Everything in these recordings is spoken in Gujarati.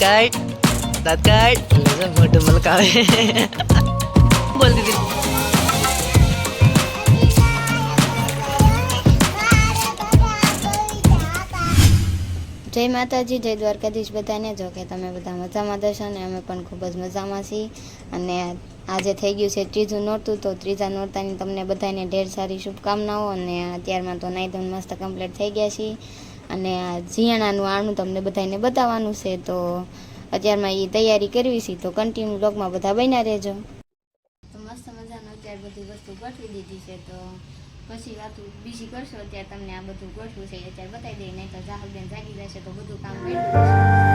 દાંત કાઢ દાંત કાઢ મોટો મલકાવે બોલ દીધી જય માતાજી, જય દ્વારકાધીશ બધાને. જો કે તમે બધા મજામાં દર્શો ને અમે પણ ખૂબ જ મજામાં છીએ. અને આજે થઈ ગયું છે ત્રીજું નોરતું, તો ત્રીજા નોરતાની તમને બધાને ઢેર સારી શુભકામનાઓ. અને અત્યારમાં તો નાઈ ધોઈને મસ્ત કમ્પ્લીટ થઈ ગયા છીએ. અને આ જીયાણાનું આણું તમને બધાને બતાવવાનું છે, તો અત્યારમાં એ તૈયારી કરવી છે, તો કન્ટિન્યુ બ્લોગમાં બધા બન્યા રહેજો. તો મસ્ત મજાનું અત્યારે બધી વસ્તુ ગોઠવી દીધી છે, તો પછી વાત બીજી કરશો. અત્યારે તમને આ બધું ગોઠવું છે અત્યારે બતાવી દઈએ, નહીં તો જાહલબેન જાગી જશે, તો બધું કામ કર્યું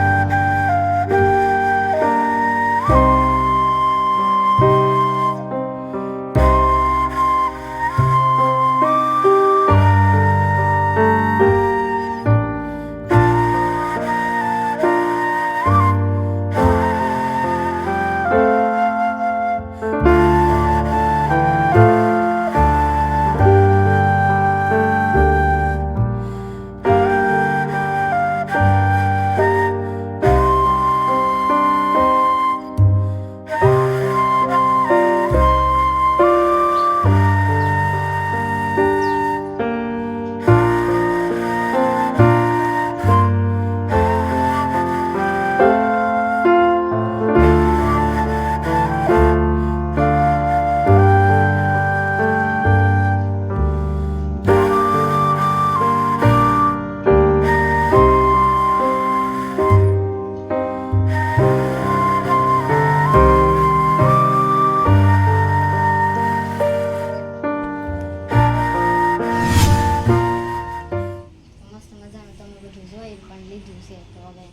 બધું પણ લીધું છે તો હવે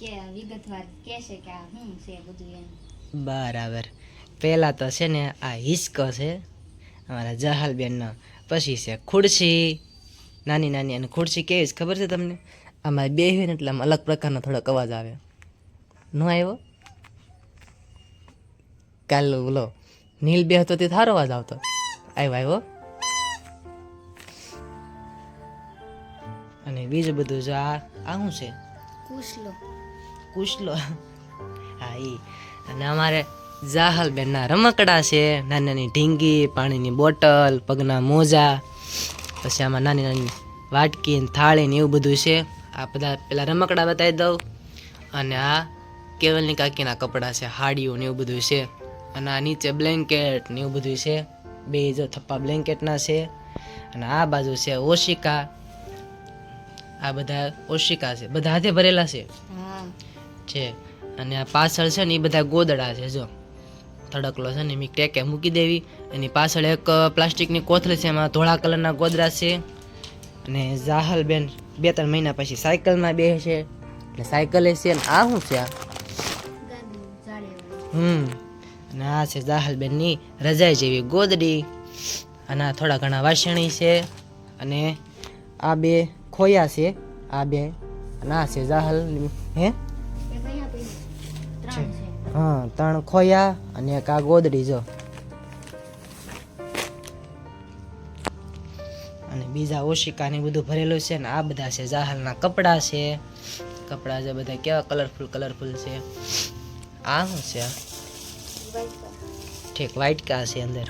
કે વિગતવાર કહેશે કે આ છે બધું એમ. બરાબર. પહેલાં તો છે ને આ હિસકો છે, અમારા જહાલબેનનો. પછી છે ખુરશી, નાની નાની અને ખુરશી કેવી છે ખબર છે તમને? આમાં બે હોય ને એટલે આમ અલગ પ્રકારનો થોડોક અવાજ આવે. ન આવ્યો? કાલ બોલો નીલ બે હતો તે થારો અવાજ આવતો. આવ્યો આવ્યો? અને બીજું બધું જો આ આ શું છે? કુશલો. કુશલો. હા એ અને અમારે જાહલબેનના રમકડા છે નાની નાની ઢીંગી પાણીની બોટલ પગના મોજા પછી આમાં નાની નાની વાટકી થાળી ને એવું બધું છે. આ બધા પેલા રમકડા બતાવી દઉં. અને આ કેવલની કાકીના કપડાં છે હાડીઓ ને એવું બધું છે. અને આ નીચે બ્લેન્કેટ ને એવું બધું છે. બે જો થપ્પા બ્લેન્કેટના છે. અને આ બાજુ છે ઓશિકા. આ બધા ઓશિકા છે બધા હાથે ભરેલા છે. હા. છે. અને આ પાછળ છે ને એ બધા ગોદડા છે જો. થડકલો છે ને એમ ટેકે મૂકી દેવી. એની પાછળ એક પ્લાસ્ટિકની કોથળી છે એમાં ધોળા કલરના ગોદરા છે. અને જાહલબેન બે ત્રણ મહિના પછી સાયકલમાં બે છે એટલે સાયકલે છે ને આ શું છે આ? હમ. અને આ છે જાહલબેનની રજાઈ જેવી ગોદડી. અને આ થોડા ઘણા વાસણી છે. અને આ બે ખોયા છે આ બે ના છે જાહલ હે? હા ત્રણ ખોયા અને એક આ ગોદડી જો. અને બીજા ઓશિકા ને બધું ભરેલું છે ને આ બધા છે જાહલના કપડાં છે. કપડાં છે બધા કેવા કલરફુલ કલરફુલ છે. આ શું છે? ઠીક વ્હાઈટ કા છે અંદર.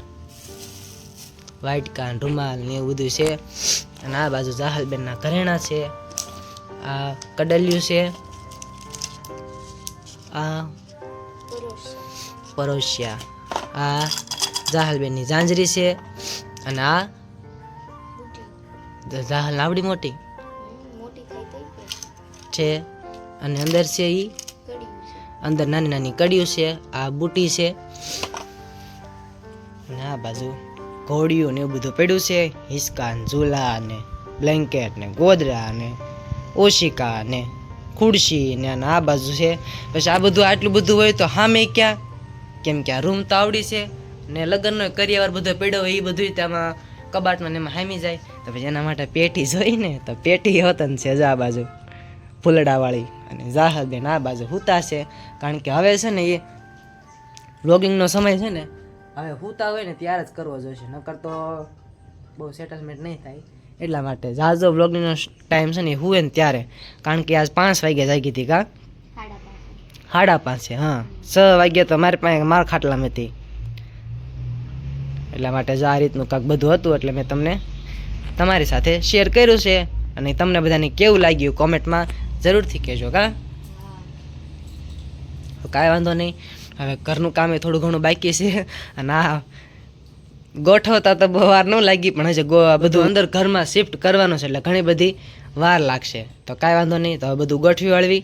વ્હાઈટ કા રૂમાલ ને એવું બધું છે. અને આ બાજુ જાહલબેનના ઘરેણા છે, આ કડલિયું છે, આ પરોશિયા, આ જાહલબેનની જાંજરી છે અને આ જાહલ આવડી મોટી છે અને અંદર છે એ અંદર નાની નાની કડીઓ છે, આ બુટી છે અને આ બાજુ ઘોડીયું ને એવું બધું પડ્યું છે. હિસકા ને ઝૂલા ને બ્લેન્કેટ ને ગોદરા ને ઓશિકા ને ખુરશી ને આ બાજુ છે. પછી આ બધું આટલું બધું હોય તો હામે ક્યાં? કેમ કે આ રૂમ તો આવડી છે ને લગ્નનો કરિયાવર બધો પડ્યો હોય એ બધું તેમાં કબાટમાં એમાં હામી જાય. તો પછી એના માટે પેટી જોઈ ને તો પેટી હોતન છે આ બાજુ. ફૂલડાવાળી અને જાહરબેન આ બાજુ હુતા છે. કારણ કે હવે છે ને એ વ્લોગિંગનો સમય છે ને હવે હુતા હોય ને ત્યારે જ કરવો જોઈશે, નકર તો બહુ સેટલમેન્ટ નહીં થાય. એટલા માટે જાજો વ્લોગિંગનો ટાઈમ છે ને હું ને ત્યારે, કારણ કે આજ પાંચ વાગ્યા જાગી હતી કા? સાડા પાંચે હા. છ વાગ્યા તો મારી પાસે મારા ખાટલામાં હતી. એટલા માટે જો આ રીતનું કાંક બધું હતું, એટલે મેં તમને તમારી સાથે શેર કર્યું છે. અને તમને બધાને કેવું લાગ્યું કોમેન્ટમાં જરૂરથી કહેજો, કા? કાંઈ વાંધો નહીં. હવે ઘરનું કામ એ થોડું ઘણું બાકી છે. અને આ ગોઠવતા તો બહુ વાર ન લાગી પણ હજી બધું અંદર ઘરમાં શિફ્ટ કરવાનું છે એટલે ઘણી બધી વાર લાગશે. તો કાંઈ વાંધો નહીં તો બધું ગોઠવી વળવી.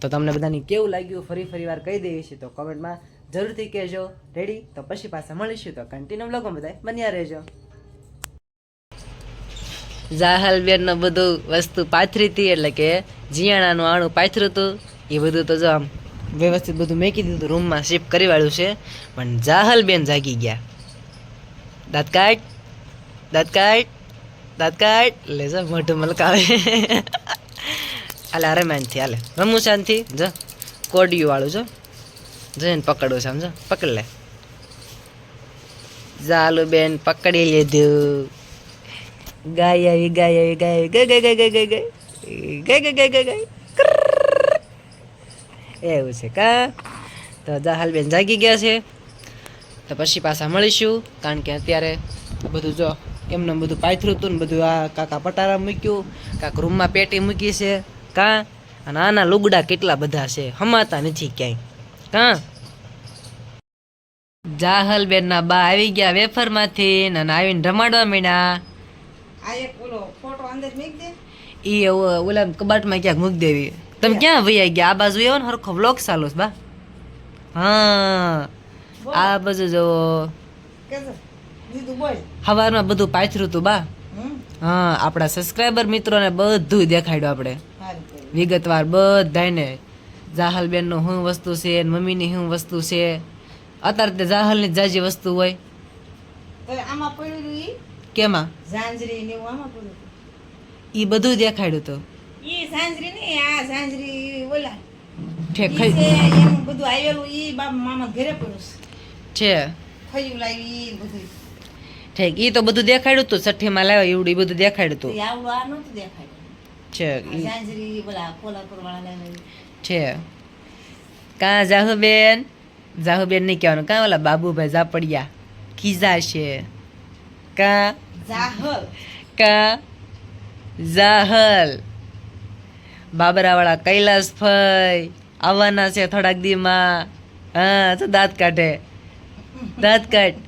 તો તમને બધાને કેવું લાગ્યું? ફરી ફરી વાર કહી દઈએ છીએ. તો કોમેન્ટમાં જરૂરથી કહેજો. રેડી તો પછી પાછા મળીશું. તો કન્ટિન્યુ બ્લોગમાં બધા બન્યા રહેજો. જાહલ બેનનું બધું વસ્તુ પાથરી હતી એટલે કે જીયાણાનું આણું પાથરું હતું એ બધું તો જો આમ વ્યવસ્થિત બધું મેકી દીધું, રૂમમાં શિફ્ટ કરી વાળ્યું છે. પણ જાહલ બેન જાગી ગયા. દાંત કાઢ દાંત કાઢ દાંત કાઢ. લે જો, મોઢું મલકાવે. હાલે અરેમાનથી હાલે. રમું શાંતિ જો, કોડિયું વાળું, જો. જઈને પકડવું સમજો પકડ લે. જાલુ બેન પકડી લીધું. ગાય આવી ગાય આવી, ગાય ગઈ ગઈ ગઈ ગઈ ગઈ ગઈ. ગઈ ગઈ ગઈ ગઈ ગાય એવું છે કા? તો બેન જાગી ગયા છે. તો પછી પાછા મળીશું કારણ કે અત્યારે બધું જો એમને બધું પાથરું હતું ને બધું આ કાકા પટારા મૂક્યું કાક રૂમમાં પેટી મૂકી છે કાં? અને આના લુગડા કેટલા બધા છે હમાતા નથી ક્યાંય. કાં? જાહલ બેન ના બા આવી ગયા વેફરમાંથી અને આવીને રમાડવા માંડ્યા આ એક ઓલો ફોટો અંદર મૂકી દે. ઈ ઓ- ઓલા કબાટમાં ક્યાંક મૂકી દેવી. તમે ક્યાં વૈયા ગયા આ બાજુ એવો ને હરખો વ્લોગ ચાલુ છે બા હા આ બાજુ બોલ સવારમાં બધું પાથરું હતું બા હા આપણા સબસ્ક્રાઈબર મિત્રોને બધું દેખાડ્યું આપણે વિગતવાર બધાને જાહલ બેનનું શું વસ્તુ છે મમ્મીની શું વસ્તુ છે. અત્યારે તે જાહલની જાજી વસ્તુ હોય. કેમાં? ઈ બધું દેખાડ્યું હતું ઝાંઝરી ને આ ઝાંઝરી ઓલા. ઠેક ઈ ખરી છે એનું બધું આવેલું ઈ બાપ મામા ઘરે પડ્યું છે. છે. લાવી ઈ બધું. ઠીક એ તો બધું દેખાડ્યું હતું છઠ્ઠીમાં લાવ્યો એવડું બધું દેખાડ્યું તું. આવડું આ નહોતું દેખાડ્યું. છે ઝાંઝરી વાળા છે. કાં જાહુબેન? જાહુબેન નહીં કહેવાનું કાં ઓલા બાબુભાઈ ઝાપડિયા? ખીજા છે. કાં? જાહલ કાં? જાહલ બાબરાવાળા કૈલાસ ફઈ આવવાના છે થોડાક દીમાં. હા તો દાંત કાઢે. દાંત કાઢ.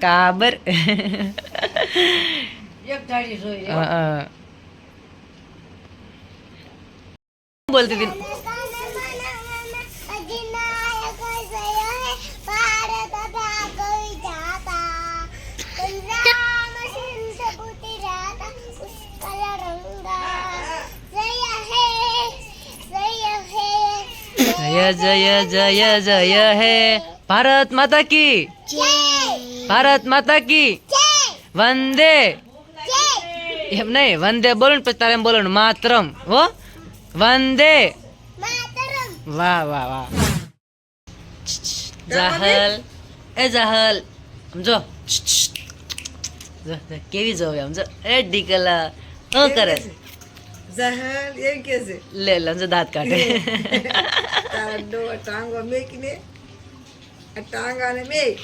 કાબર. બોલતી હતી. જય જય જય હે. ભારત માતા કી. ભારત માતા કી. વંદે. એમ નહીં વંદે બોલો ને પછી તારે એમ બોલવાનું માતરમ. હો? વંદે. વાહ વાહ વાહ. જાહલ. એ જાહલ. સમજો? કેવી જો, સમજો એ ડીકલા. શું કરે જાહલ એમ કે છે લે લે સમજો દાંત કાઢે તારા ડો ટાંગો મેકીને આ ટાંગાને મેક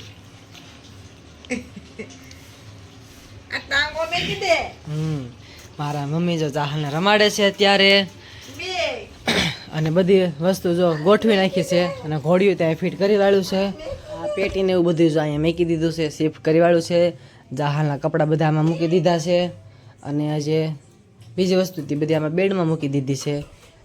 આ ટાંગો મેકી દે હમ મારા મમ્મી જો જાહલને રમાડે છે અત્યારે અને બધી વસ્તુ જો ગોઠવી નાખી છે અને ઘોડિયું ત્યાં ફિટ કરી વાળ્યું છે આ પેટીને એવું બધું જો અહીંયા મૂકી દીધું છે શિફ્ટ કરી વાળ્યું છે. જાહલના કપડાં બધા આમાં મૂકી દીધા છે. અને આજે બીજી વસ્તુ હતી બધી આમાં બેડમાં મૂકી દીધી છે.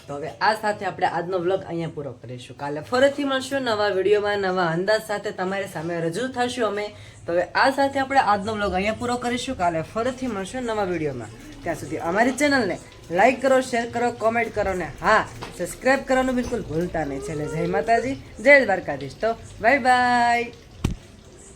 તો હવે આ સાથે આપણે આજનો વ્લોગ અહીંયા પૂરો કરીશું. કાલે ફરીથી મળશું નવા વિડીયોમાં, નવા અંદાજ સાથે તમારી સામે રજૂ થશું અમે. તો હવે આ સાથે આપણે આજનો વ્લોગ અહીંયા પૂરો કરીશું. કાલે ફરીથી મળશું નવા વિડીયોમાં. ત્યાં સુધી અમારી ચેનલને લાઈક કરો, શેર કરો, કોમેન્ટ કરો ને હા સબસ્ક્રાઈબ કરવાનું બિલકુલ ભૂલતા નહીં. છેલ્લે જય માતાજી, જય દ્વારકાધીશ. તો બાય બાય.